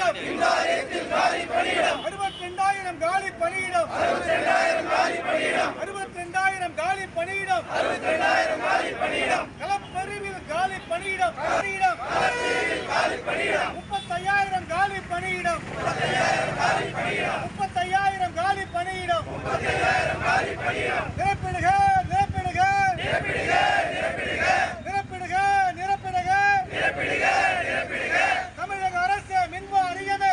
பணியிடம். அறுபத்தி ரெண்டாயிரம் காலி பணியிடம். அறுபத்தி ரெண்டாயிரம் காலி பணியிடம். களப்பரிவில் காலி பணியிடம். பணியிடம். முப்பத்தையாயிரம் காலி பணியிடம் முப்பத்தையாயிரம் காலி பணியிடம் நிரப்பிடுக நிரப்பிடுக நிரப்பிடுக நிரப்பிடுக தமிழக அரசு மின் வாரியமே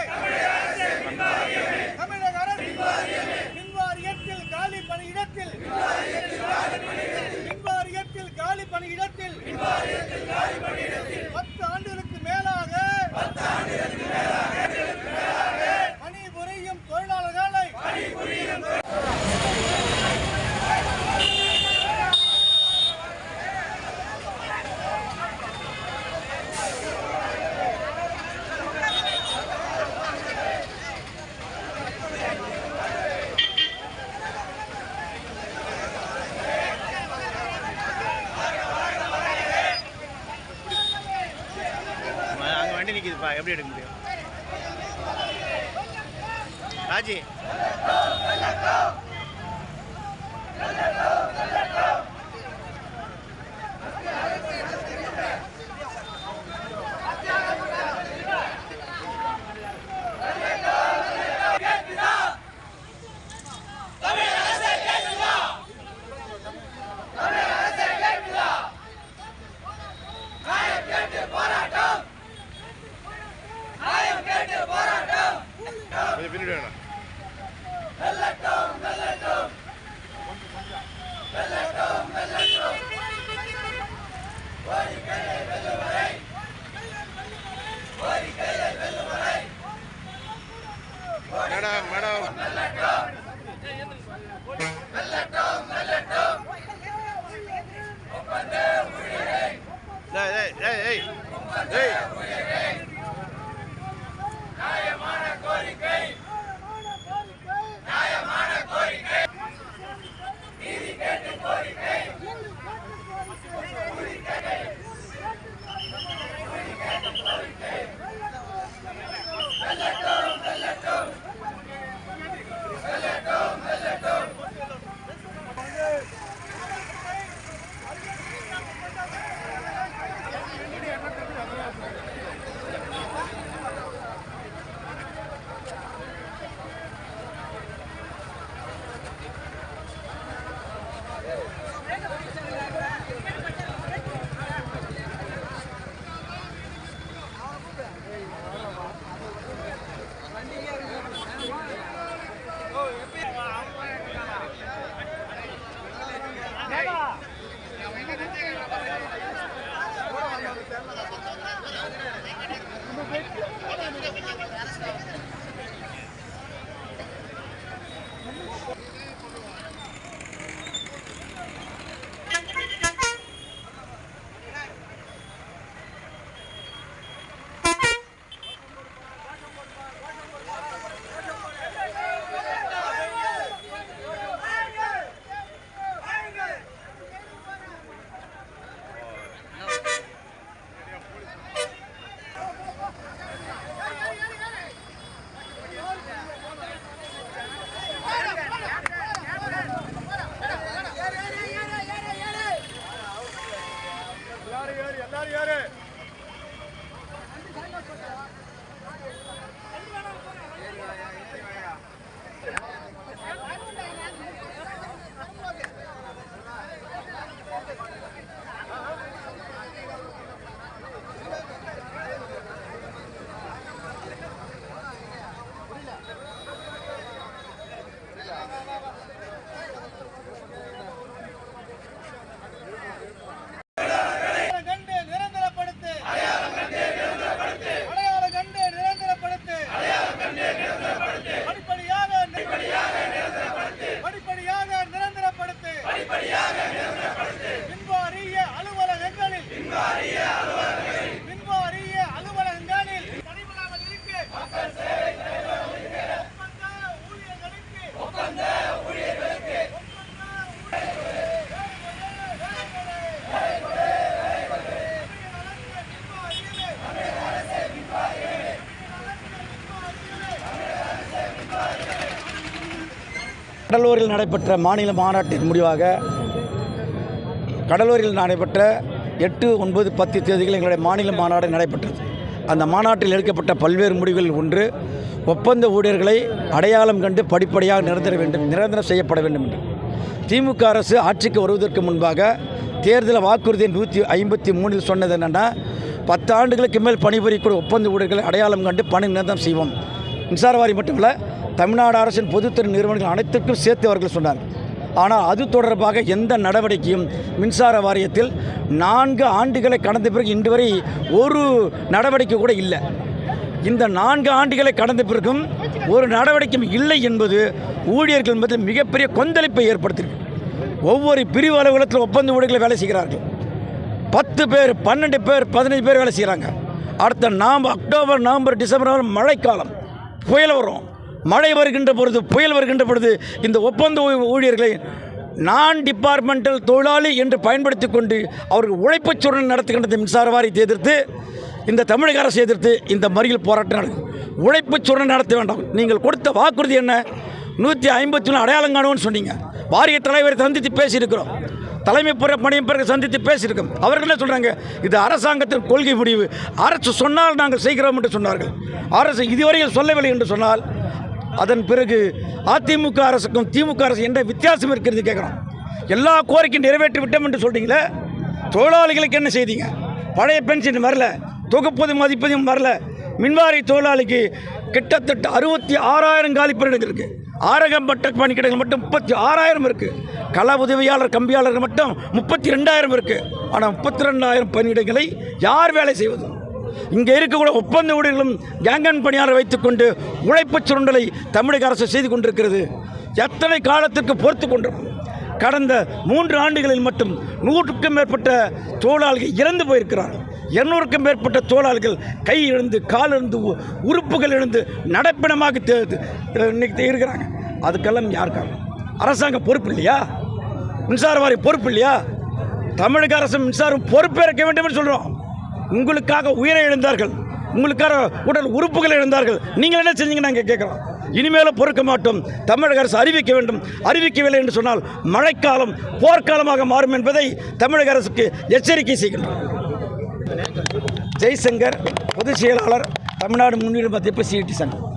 தமிழக அரசு மின் வாரியத்தில் காலி பணியிடத்தில் மின் வாரியத்தில் காலி பணியிடத்தில் பத்து ஆண்டுகளுக்கு மேலாக பணிபுரியும் தொழிலாளர்களை அங்கே வண்டி எப்படி எடுக்க முடியும்? ராஜி. கொஞ்சம் பின்னாடி வேணும் மேடம் மேடம் ஏய் ஏய் ஏய் ஏய் கடலூரில் நடைபெற்ற மாநில மாநாட்டின் முடிவாக கடலூரில் நடைபெற்ற எட்டு ஒன்பது பத்து தேதிகள் எங்களுடைய மாநில மாநாடு நடைபெற்றது. அந்த மாநாட்டில் எடுக்கப்பட்ட பல்வேறு முடிவுகளில் ஒன்று ஒப்பந்த ஊழியர்களை அடையாளம் கண்டு படிப்படியாக நிரந்தர வேண்டும் நிரந்தரம் செய்யப்பட வேண்டும் என்று. திமுக அரசு ஆட்சிக்கு வருவதற்கு முன்பாக தேர்தல் வாக்குறுதி நூற்றி ஐம்பத்தி மூணில் சொன்னது என்னென்னா பத்து ஆண்டுகளுக்கு மேல் பணிபுரியக்கூடிய ஒப்பந்த ஊழியர்களை அடையாளம் கண்டு பணி நிரந்தரம் செய்வோம். மின்சார வாரியம் மட்டுமல்ல தமிழ்நாடு அரசின் பொதுத்துறை நிறுவனங்கள் அனைத்துக்கும் சேர்த்து அவர்கள் சொன்னார் ஆனால் அது தொடர்பாக எந்த நடவடிக்கையும் மின்சார வாரியத்தில் நான்கு ஆண்டுகளை கடந்த பிறகு இன்று வரை ஒரு நடவடிக்கை கூட இல்லை. இந்த நான்கு ஆண்டுகளை கடந்த பிறகும் ஒரு நடவடிக்கையும் இல்லை என்பது ஊழியர்கள் என்பது மிகப்பெரிய கொந்தளிப்பை ஏற்படுத்தியிருக்கு. ஒவ்வொரு பிரிவு அலுவலகத்தில் ஒப்பந்த ஊழியர்களை வேலை செய்கிறார்கள். பத்து பேர் பன்னெண்டு பேர் பதினஞ்சு பேர் வேலை செய்கிறாங்க. அடுத்த நாம் அக்டோபர் நவம்பர் டிசம்பர் மழைக்காலம் புயல் வரும். மழை வருகின்ற பொழுது புயல் வருகின்ற பொழுது இந்த ஒப்பந்த ஊழியர்களை நான் டிபார்ட்மெண்டல் தொழிலாளி என்று பயன்படுத்தி கொண்டு அவர்கள் உழைப்புச் சூழல் நடத்துகின்ற இந்த மின்சார வாரியத்தை எதிர்த்து இந்த தமிழக அரசு எதிர்த்து இந்த மறியல் போராட்டம் நடக்கும் உழைப்புச் சூழல் நடத்த வேண்டாம். நீங்கள் கொடுத்த வாக்குறுதி என்ன? நூற்றி ஐம்பத்தி ஒன்று அடையாளம் காணுவோன்னு சொன்னீங்க. வாரிய தலைவரை சந்தித்து பேசியிருக்கிறோம். தலைமை புற பணியும் பிறகு சந்தித்து பேசியிருக்கோம் அவர்களே சொல்கிறாங்க இது அரசாங்கத்தின் கொள்கை முடிவு. அரசு சொன்னால் நாங்கள் செய்கிறோம் என்று சொன்னார்கள். அரசு இதுவரையில் சொல்லவில்லை என்று சொன்னால் அதன் பிறகு அதிமுக அரசுக்கும் திமுக அரசு என்ற வித்தியாசம் இருக்கிறது கேட்குறோம். எல்லா கோரிக்கையும் நிறைவேற்றி விட்டோம் என்று சொல்கிறீங்களே தொழிலாளிகளுக்கு என்ன செய்தீங்க? பழைய பென்ஷன் வரல தொகுப்பது மதிப்பதும் வரல. மின்வாரி தொழிலாளிக்கு கிட்டத்தட்ட அறுபத்தி ஆறாயிரம் காலி பணியிடங்கள் இருக்குது ஆரகம்பட்ட பணிக்கிடங்கள் மட்டும் முப்பத்தி ஆறாயிரம் இருக்குது கள உதவியாளர் கம்பியாளர்கள் மட்டும் முப்பத்தி ரெண்டாயிரம் இருக்குது ஆனால் முப்பத்தி ரெண்டாயிரம் பணியிடங்களை யார் வேலை செய்வது? இங்கே இருக்கக்கூடிய ஒப்பந்த ஊழியர்களும் கேங்கன் பணியாளர் வைத்துக்கொண்டு உழைப்பு சுரண்டலை தமிழக அரசு செய்து கொண்டிருக்கிறது. எத்தனை காலத்திற்கு பொறுத்து கொண்டோம் கடந்த மூன்று ஆண்டுகளில் மட்டும் நூற்றுக்கும் மேற்பட்ட தொழிலாளிகள் இறந்து போயிருக்கிறார். இருநூறுக்கும் மேற்பட்ட தொழிலாளிகள் கை இழந்து கால் இழந்து உறுப்புகள் இழந்து நடப்பிடமாக இன்னைக்கு இருக்கிறாங்க. அதுக்கெல்லாம் யார் காரணம்? அரசாங்கம் பொறுப்பு இல்லையா? மின்சார வாரியம் பொறுப்பு இல்லையா? தமிழக அரசு மின்சாரம் பொறுப்பேற்க வேண்டும் என்று சொல்கிறோம் உங்களுக்காக உயிரை இழந்தார்கள். உங்களுக்காக உடல் உறுப்புகளை இழந்தார்கள். நீங்கள் என்ன செஞ்சீங்க? நாங்கள் கேட்குறோம். இனிமேலும் பொறுக்க மாட்டோம். தமிழக அரசு அறிவிக்க வேண்டும். அறிவிக்கவில்லை என்று சொன்னால் மழைக்காலம் போர்க்காலமாக மாறும் என்பதை தமிழக அரசுக்கு எச்சரிக்கை செய்கின்றோம். ஜெய்சங்கர் பொதுச் செயலாளர் தமிழ்நாடு முன்னிலை மத்திய சிஇடி சங்கம்.